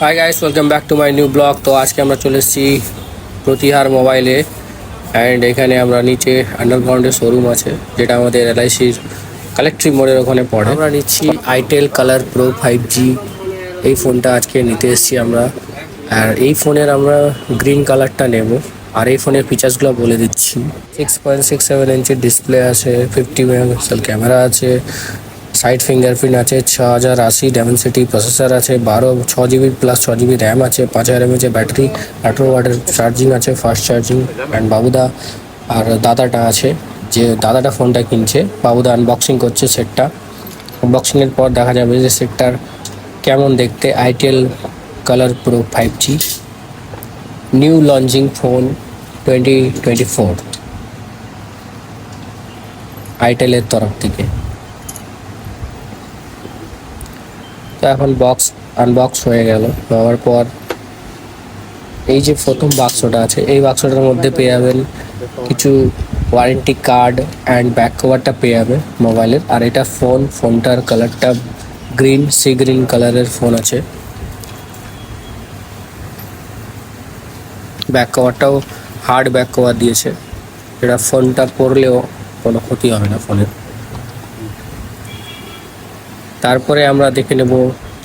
Hi guys welcome back to my new blog তো আজকে আমরা চলে এসেছি প্রতিহার মোবাইলে। অ্যান্ড এখানে আমরা নিচে আন্ডারগ্রাউন্ডের শোরুম আছে, যেটা আমাদের এলআইসির কালেকট্রিক মোড়ের ওখানে পড়ে। আমরা নিচ্ছি itel colour pro five G এই ফোনটা আজকে নিতে এসেছি আমরা। আর এই ফোনের আমরা গ্রিন কালারটা নেব। আর এই ফোনের ফিচার্সগুলো বলে দিচ্ছি। সিক্স পয়েন্ট সিক্স সেভেন ইঞ্চের ডিসপ্লে আছে ফিফটি মেগাপিক্সেল ক্যামেরা আছে সাইড ফিঙ্গারপ্রিন্ট আছে ছ হাজার আশি ডেমেন্সিটি প্রসেসর আছে, বারো ছ জিবি প্লাস ছ জিবি র্যাম আছে পাঁচ হাজার এমএচের ব্যাটারি, আঠেরো ওয়াটের চার্জিং আছে ফাস্ট চার্জিং অ্যান্ড বাবুদা। আর দাদাটা আছে, যে দাদাটা ফোনটা কিনছে, বাবুদা আনবক্সিং করছে সেটটা। আনবক্সিংয়ের পর দেখা যাবে যে সেটটার কেমন দেখতে itel colour pro five G new launching phone twenty twenty four আইটেলের তরফ থেকে। তো এখন বক্স আনবক্স হয়ে গেল। হওয়ার পর এই যে প্রথম বাক্সটা আছে, এই বাক্সটার মধ্যে পেয়ে যাবেন কিছু ওয়ারেন্টি কার্ড অ্যান্ড ব্যাক কভারটা পেয়ে যাবে মোবাইলের আর এটা ফোন ফোনটার কালারটা গ্রিন সি গ্রিন কালারের ফোন আছে। ব্যাক কভারটাও হার্ড ব্যাক কভার দিয়েছে। এটা ফোনটা পরলেও কোনো ক্ষতি হবে না ফোনের তারপরে আমরা দেখে নেব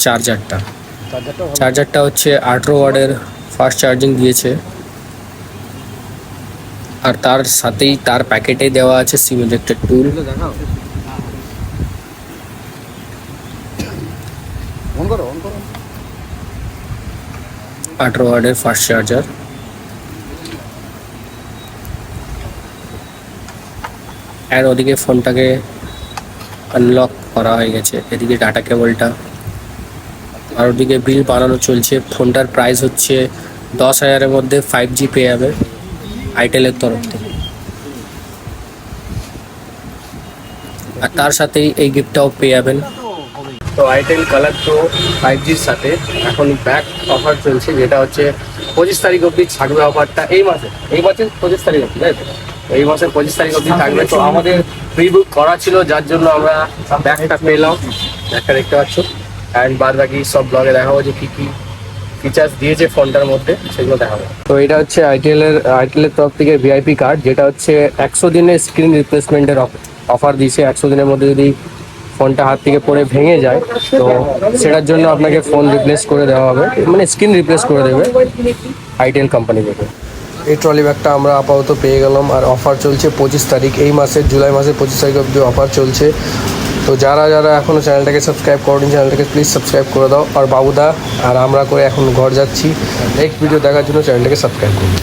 চার্জারটা। চার্জারটা হচ্ছে আঠেরো ওয়ার্ডের ফাস্ট চার্জিং দিয়েছে। আর তার সাথেই তার প্যাকেটে দেওয়া আছে সিম ইলেক্টেড টুল। আঠেরো ওয়ার্ডের ফাস্ট চার্জার। আর ওদিকে ফোনটাকে আনলক করা হয়ে গেছে। এদিকে ডাটা কেবলটা আর ওদিকে বিল বানানো চলছে। ফোনটার প্রাইস হচ্ছে দশ হাজারের মধ্যে ফাইভ জি পেয়ে যাবে আইটেলের তরফ থেকে। আর তার সাথেই এই গিফটটাও পেয়ে যাবেন। তো আইটেল কালার প্রো ফাইভ জির সাথে এখন ব্যাক অফার চলছে, যেটা হচ্ছে পঁচিশ তারিখ অবধি থাকবে অফারটা এই মাসে। এই মাসের পঁচিশ তারিখ অবধি, তাই তো? তো? এই মাসের পঁচিশ তারিখ অবধি থাকবে। তো আমাদের প্রি বুক করা ছিল, যার জন্য আমরা ব্যাগটা পেলাম। ব্যাগটা দেখতে পাচ্ছ। অ্যান্ড বাদ বাকি সব ব্লগে দেখাবো যে কী কী ফিচার্স দিয়েছে ফোনটার মধ্যে, সেগুলো দেখাবো। তো এটা হচ্ছে আইটেলের আইটেলের তরফ থেকে ভিআইপি কার্ড যেটা হচ্ছে একশো দিনের স্ক্রিন রিপ্লেসমেন্টের অফার দিয়েছে। একশো দিনের মধ্যে যদি ফোনটা হাত থেকে পড়ে ভেঙে যায়, তো সেটার জন্য আপনাকে ফোন রিপ্লেস করে দেওয়া হবে। মানে স্ক্রিন রিপ্লেস করে দেবে আইটেল কোম্পানি থেকে। এই ট্রলি ব্যাগটা আমরা আপাতত পেয়ে গেলাম আর অফার চলছে পঁচিশ তারিখ। এই মাসের, জুলাই মাসের পঁচিশ তারিখ অব্দি অফার চলছে। তো যারা যারা এখনও চ্যানেলটাকে সাবস্ক্রাইব করেন, চ্যানেলটাকে প্লিজ সাবস্ক্রাইব করে দাও। আর বাবুদা, আর আমরা করে এখন ঘর যাচ্ছি। নেক্সট ভিডিও দেখার জন্য চ্যানেলটাকে সাবস্ক্রাইব করুন।